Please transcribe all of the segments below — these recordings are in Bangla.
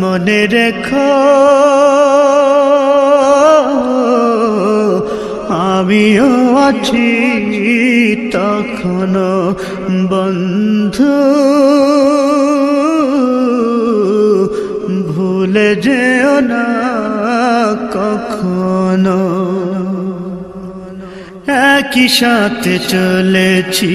মনে রেখো। আমিও আছি তখনো বন্ধু। ভুলে যেও না কখনো। একই সাথে চলেছি।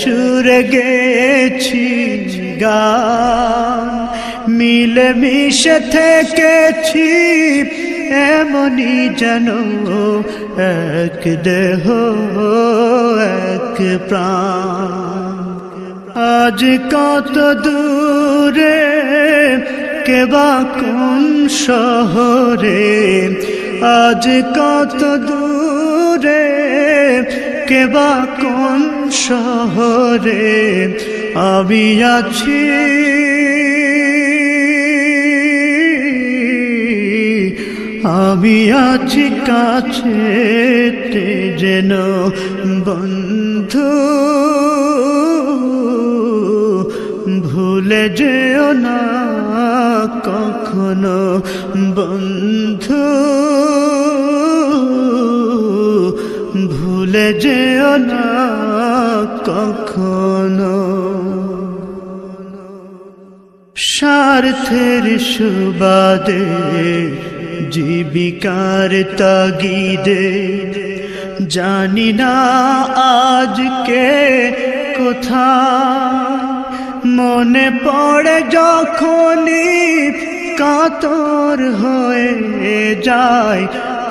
সুরে গেছি গান মিলে মিশে থেকেছি, এমনই যেন এক দেহ, এক প্রাণ। আজ কত দূরে কেবা কোন শহরে? আজ কত দূরে কেবা কোন শহরে আমি আছি। আমি আছি কাছে যেন বন্ধু। ভুলে যেও না কখনো বন্ধু। ভুলে যেও না কখনো স্বার্থের সুবাদে জীবিকার তাগিদে জানি না আজকে কোথা মনে পড়ে যখনই কাতর হয়ে যায়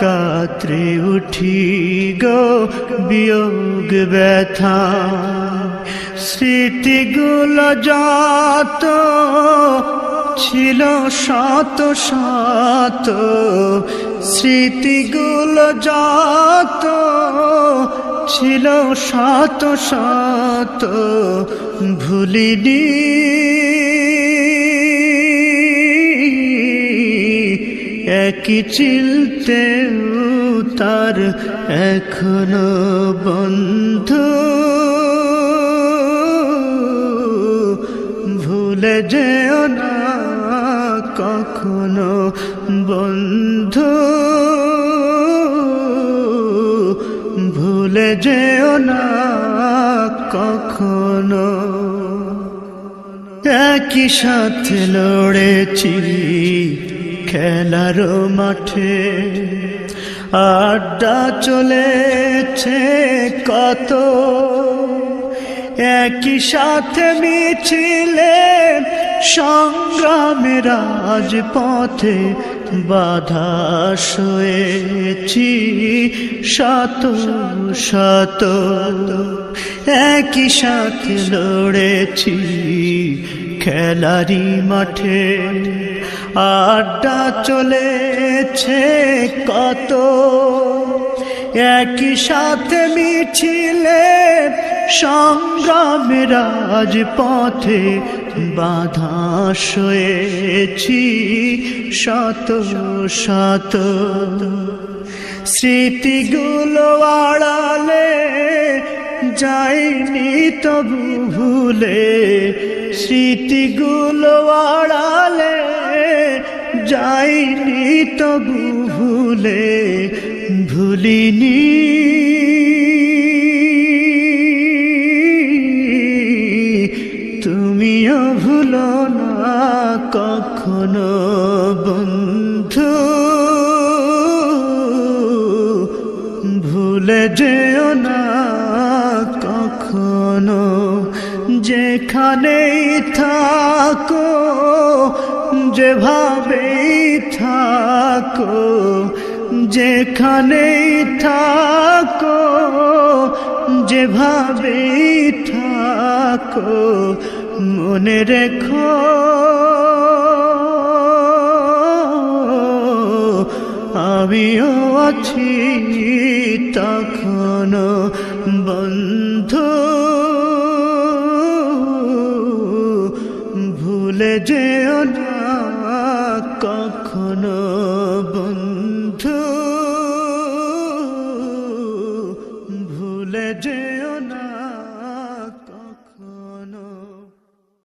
কাতরে উঠি গো, বিয়োগ ব্যথা। স্মৃতিগুলো যত ছিল, শত শত। স্মৃতিগুলো যত ছিল, শত শত। ভুলিনি একই চিলতে তার এখনও বন্ধু? ভুলে যেও না কখনো বন্ধু। ভুলে যেও না কখনো। একই সাথে লড়েছি খেলার মাঠে আড্ডা চলেছে কত। একই সাথে মিছিলে সংগ্রামে রাজপথে বাধা শোয়েছি শত শত। একই সাথে লড়েছি খেলারি মাঠে। আড্ডা চলেছে কত। একই সাথে মিছিলে সংগ্রামে রাজপথে বাধা শয়েছি শত শত। স্মৃতিগুলো আড়ালে যাইনি তবু ভুলে। স্মৃতিগুলো আড়ালে যাইনি তবু ভুলে ভুলিনি। তুমিও ভুলো না কখনো, বন্ধু। ভুলে যেও না কখনো, যেখানেই থাকো যেভাবেই থাকো যেখানেই থাকো যেভাবেই থাকো মনে রেখো। আমিও আছি তখনো বন্ধু। ভুলে যেও কখনো বন্ধু